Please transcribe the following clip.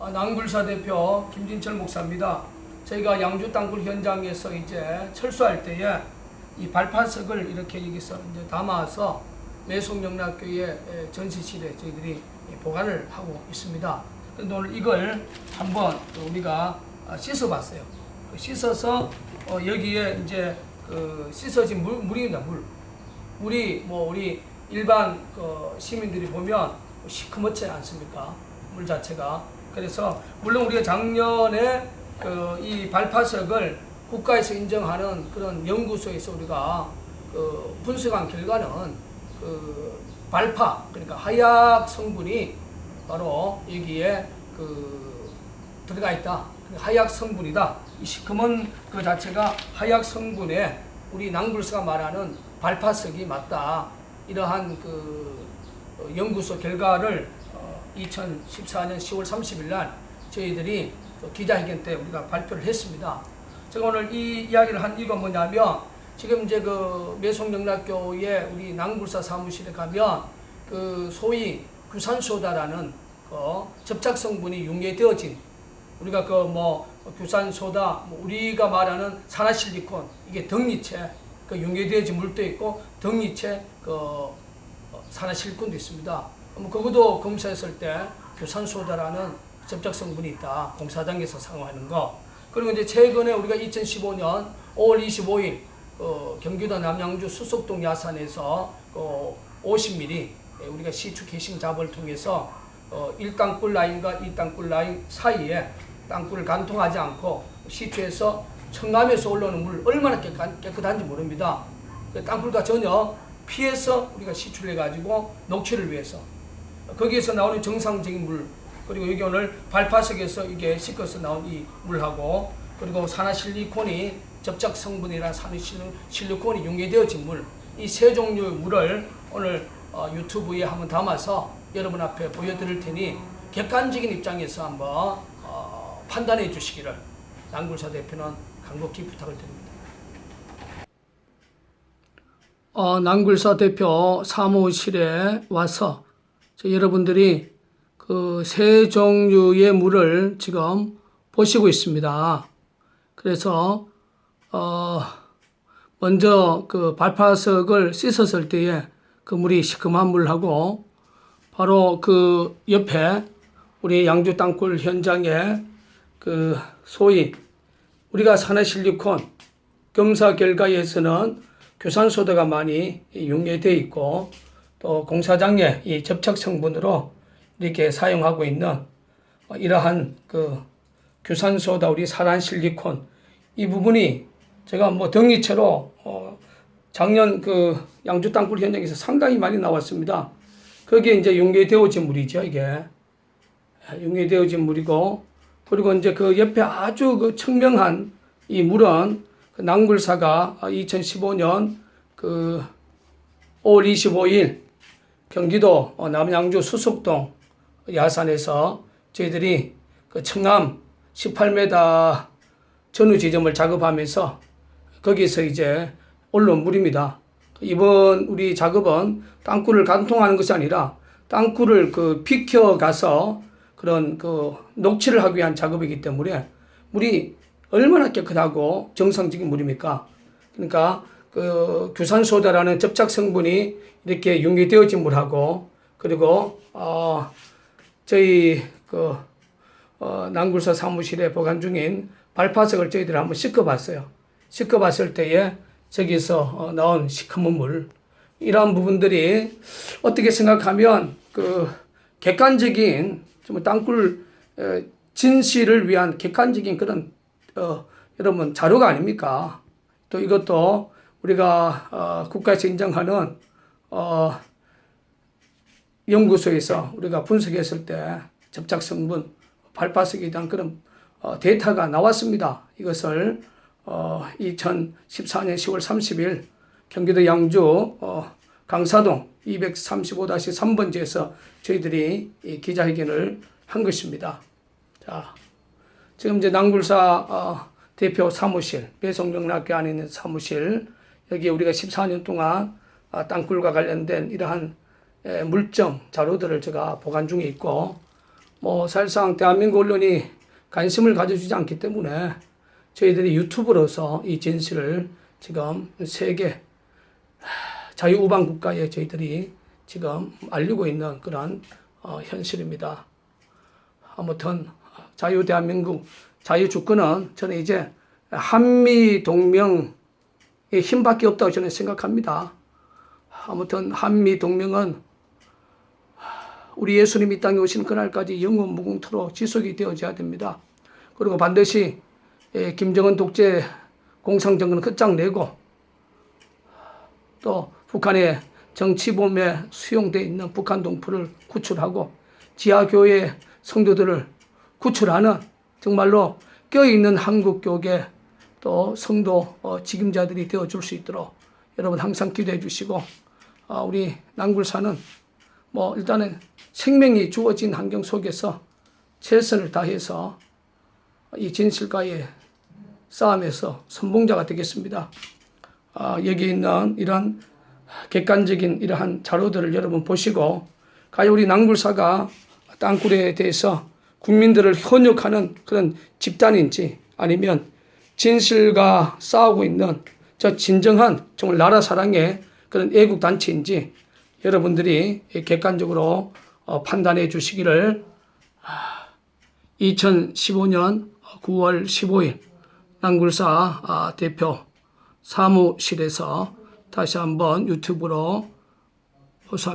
어, 낭굴사 대표 김진철 목사입니다. 저희가 양주 땅굴 현장에서 이제 철수할 때에 이 발파석을 이렇게 여기서 이제 담아서 매송영락교회 에, 전시실에 저희들이 보관을 하고 있습니다. 그런데 오늘 이걸 한번 또 우리가 아, 씻어봤어요. 그 씻어서 어, 여기에 이제 그 씻어진 물, 물입니다. 물. 물이 뭐 우리 일반 그 시민들이 보면 시커멓지 않습니까? 물 자체가. 그래서 물론 우리가 작년에 그 이 발파석을 국가에서 인정하는 그런 연구소에서 우리가 그 분석한 결과는 그 발파 그러니까 하약 성분이 바로 여기에 그 들어가 있다. 하약 성분이다. 이 시커먼 그 자체가 하약 성분에 우리 낭굴스가 말하는 발파석이 맞다. 이러한 그 어, 연구소 결과를 어, 2014년 10월 30일 날 저희들이 그 기자회견 때 우리가 발표를 했습니다. 제가 오늘 이 이야기를 한 이유가 뭐냐면 지금 이제 그 매송영락교회 우리 낭굴사 사무실에 가면 그 소위 규산소다라는 그 접착 성분이 융계되어진 우리가 그 뭐 규산소다 뭐 우리가 말하는 산화실리콘 이게 덩리체 그 융계되어진 물도 있고 덩리체 그 어, 산화실리콘도 있습니다. 뭐 그것도 검사했을 때 규산소다라는 접착 성분이 있다. 공사장에서 사용하는 거. 그리고 이제 최근에 우리가 2015년 5월 25일 어, 경기도 남양주 수석동 야산에서 어, 50mm 예, 우리가 시추 개심 작업을 통해서 어, 1땅굴 라인과 2땅굴 라인 사이에 땅굴을 간통하지 않고 시추에서 청남에서 올라오는 물 얼마나 깨끗한, 깨끗한지 모릅니다. 그 땅굴과 전혀 피해서 우리가 시추를 해가지고 녹취를 위해서 거기에서 나오는 정상적인 물 그리고 여기 오늘 발파석에서 이게 씻어서 나온 이 물하고 그리고 산화실리콘이 접착 성분이라 산화실리콘이 융계되어진 물 이 세 종류의 물을 오늘 어, 유튜브에 한번 담아서 여러분 앞에 보여드릴 테니 객관적인 입장에서 한번 어, 판단해 주시기를 낭굴사 대표는 간곡히 부탁을 드립니다. 어, 낭굴사 대표 사무실에 와서 저 여러분들이 그 세 종류의 물을 지금 보시고 있습니다. 그래서 어 먼저 그 발파석을 씻었을 때에 그 물이 시큼한 물하고 바로 그 옆에 우리 양주 땅굴 현장에 그 소위 우리가 산화실리콘 검사 결과에서는 교산소다가 많이 융계되어 있고 또 공사장에 이 접착 성분으로 이렇게 사용하고 있는 어, 이러한 그 규산소다 우리 산화실리콘 이 부분이 제가 뭐 덩이채로 어 작년 그 양주 땅굴 현장에서 상당히 많이 나왔습니다. 거기에 이제 융계되어진 물이죠 이게 융계되어진 물이고 그리고 이제 그 옆에 아주 그 청명한 이 물은 그 낭굴사가 2015년 그 5월 25일 경기도 어, 남양주 수석동 야산에서 저희들이 그 청암 18m 전후 지점을 작업하면서 거기서 이제 올라온 물입니다. 이번 우리 작업은 땅굴을 간통하는 것이 아니라 땅굴을 그 비켜 가서 그런 그 녹취를 하기 위한 작업이기 때문에 물이 얼마나 깨끗하고 정상적인 물입니까? 그러니까 그 규산소다라는 접착 성분이 이렇게 융계되어진 물하고 그리고 어 저희 그 어, 난굴사 사무실에 보관 중인 발파석을 저희들이 한번 씻어봤어요. 씻어봤을 때에 저기서 어, 나온 시커먼 물 이러한 부분들이 어떻게 생각하면 그 객관적인 좀 땅굴 어, 진실을 위한 객관적인 그런 어, 여러분 자료가 아닙니까? 또 이것도 우리가 어, 국가에서 인정하는 어, 연구소에서 우리가 분석했을 때 접착 성분, 발파석에 대한 그런 어, 데이터가 나왔습니다. 이것을 어, 2014년 10월 30일 경기도 양주 어, 강사동 235-3번지에서 저희들이 이 기자회견을 한 것입니다. 자, 지금 이제 낭굴사 어, 대표 사무실, 배송명락교 안에 있는 사무실, 여기에 우리가 14년 동안 아, 땅굴과 관련된 이러한 에, 물점 자료들을 제가 보관 중에 있고, 뭐 사실상 대한민국 언론이 관심을 가져주지 않기 때문에 저희들이 유튜브로서 이 진실을 지금 세계 자유우방 국가에 저희들이 지금 알리고 있는 그런 어, 현실입니다. 아무튼 자유 대한민국 자유 주권은 저는 이제 한미 동맹의 힘밖에 없다고 저는 생각합니다. 아무튼 한미 동맹은 우리 예수님이 이 땅에 오신 그날까지 영원 무궁토록 지속이 되어져야 됩니다. 그리고 반드시 예, 김정은 독재 공상정권을 끝장내고 또 북한의 정치범에 수용되어 있는 북한 동포를 구출하고 지하교회 성도들을 구출하는 정말로 껴있는 한국교계 또 성도 어, 직임자들이 되어 줄 수 있도록 여러분 항상 기도해 주시고 어, 우리 낭굴사는 뭐 일단은 생명이 주어진 환경 속에서 최선을 다해서 이 진실과의 싸움에서 선봉자가 되겠습니다. 아, 여기 있는 이런 객관적인 이러한 자료들을 여러분 보시고 과연 우리 낭굴사가 땅굴에 대해서 국민들을 현혹하는 그런 집단인지 아니면 진실과 싸우고 있는 저 진정한 정말 나라 사랑의 그런 애국 단체인지 여러분들이 객관적으로 어, 판단해 주시기를 2015년 9월 15일 낭굴사 아, 대표 사무실에서 다시 한번 유튜브로